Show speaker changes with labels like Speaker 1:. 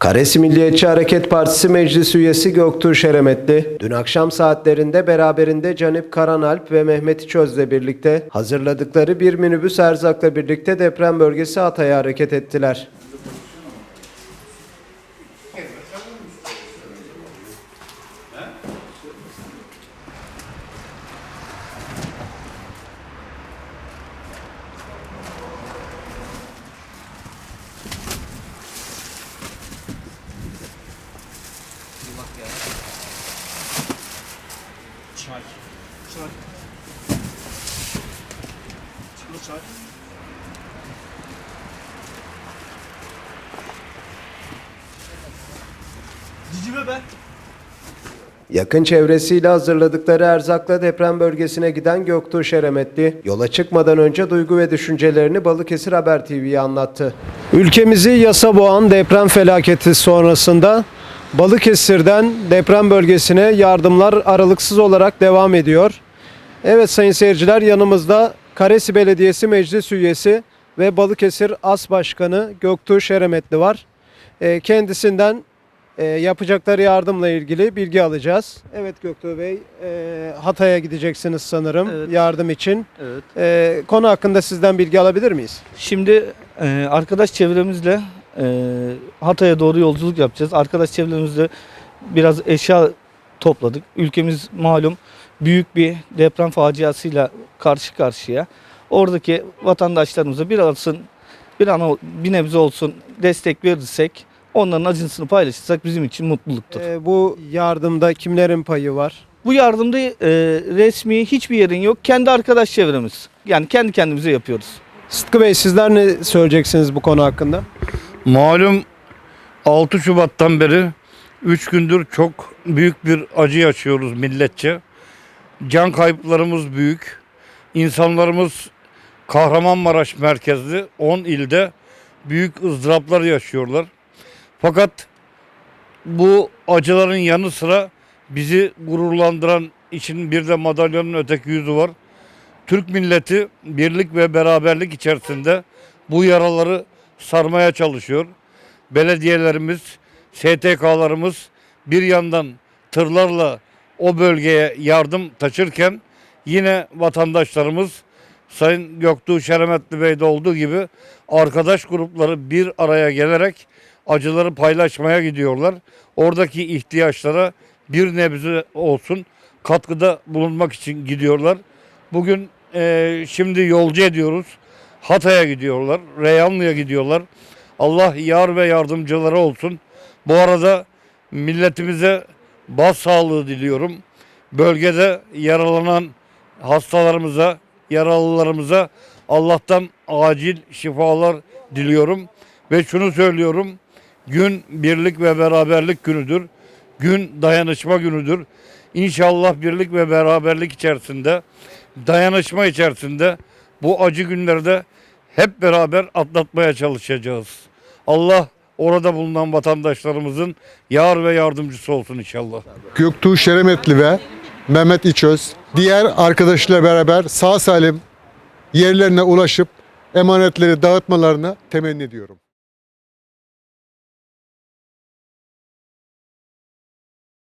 Speaker 1: Karesi Milliyetçi Hareket Partisi Meclis Üyesi Göktuğ Şeremetli, dün akşam saatlerinde beraberinde Canip Karanalp ve Mehmet İçöz'le birlikte hazırladıkları bir minibüs erzakla birlikte deprem bölgesi Hatay'a hareket ettiler.
Speaker 2: Çay. Çay. Çıklı çay. Cicibe be.
Speaker 1: Yakın çevresiyle hazırladıkları erzakla deprem bölgesine giden Göktuğ Şeremetli, yola çıkmadan önce duygu ve düşüncelerini Balıkesir Haber TV'ye anlattı. Ülkemizi yasa boğan deprem felaketi sonrasında Balıkesir'den deprem bölgesine yardımlar aralıksız olarak devam ediyor. Evet sayın seyirciler yanımızda Karesi Belediyesi Meclis Üyesi ve Balıkesir As Başkanı Göktuğ Şeremetli var. Ee, Kendisinden e, yapacakları yardımla ilgili bilgi alacağız. Evet Göktuğ Bey, e, Hatay'a gideceksiniz sanırım
Speaker 3: Evet.
Speaker 1: yardım için.
Speaker 3: Evet.
Speaker 1: E, konu hakkında sizden bilgi alabilir miyiz?
Speaker 3: Şimdi e, arkadaş çevremizle e, Hatay'a doğru yolculuk yapacağız. Arkadaş çevremizle biraz eşya topladık. Ülkemiz malum büyük bir deprem faciasıyla karşı karşıya. Oradaki vatandaşlarımıza bir alsın, bir ana bir nebze olsun destek verirsek, onların acısını paylaşırsak bizim için mutluluktur.
Speaker 1: E, bu yardımda kimlerin payı var?
Speaker 3: Bu yardımda e, resmi hiçbir yerin yok. Kendi arkadaş çevremiz. Yani kendi kendimize yapıyoruz.
Speaker 1: Sıtkı Bey sizler ne söyleyeceksiniz bu konu hakkında?
Speaker 4: Malum 6 Şubat'tan beri 3 gündür çok büyük bir acı yaşıyoruz milletçe. Can kayıplarımız büyük. İnsanlarımız Kahramanmaraş merkezli 10 ilde büyük ızdıraplar yaşıyorlar. Fakat bu acıların yanı sıra bizi gururlandıran için bir de madalyonun öteki yüzü var. Türk milleti birlik ve beraberlik içerisinde bu yaraları sarmaya çalışıyor. Belediyelerimiz, STK'larımız bir yandan tırlarla o bölgeye yardım taşırken yine vatandaşlarımız Sayın Göktuğ Şeremetli Bey'de olduğu gibi arkadaş grupları bir araya gelerek acıları paylaşmaya gidiyorlar. Oradaki ihtiyaçlara bir nebze olsun katkıda bulunmak için gidiyorlar. Bugün eee, şimdi yolcu ediyoruz. Hatay'a gidiyorlar, Reyhanlı'ya gidiyorlar. Allah yar ve yardımcıları olsun. Bu arada milletimize bas sağlığı diliyorum. Bölgede yaralanan hastalarımıza, yaralılarımıza Allah'tan acil şifalar diliyorum. Ve şunu söylüyorum. Gün birlik ve beraberlik günüdür. Gün dayanışma günüdür. İnşallah birlik ve beraberlik içerisinde, dayanışma içerisinde bu acı günlerde hep beraber atlatmaya çalışacağız. Allah orada bulunan vatandaşlarımızın yar ve yardımcısı olsun inşallah.
Speaker 5: Göktuğ Şeremetli ve Mehmet İçöz diğer arkadaşlarıyla beraber sağ salim yerlerine ulaşıp emanetleri dağıtmalarını temenni ediyorum.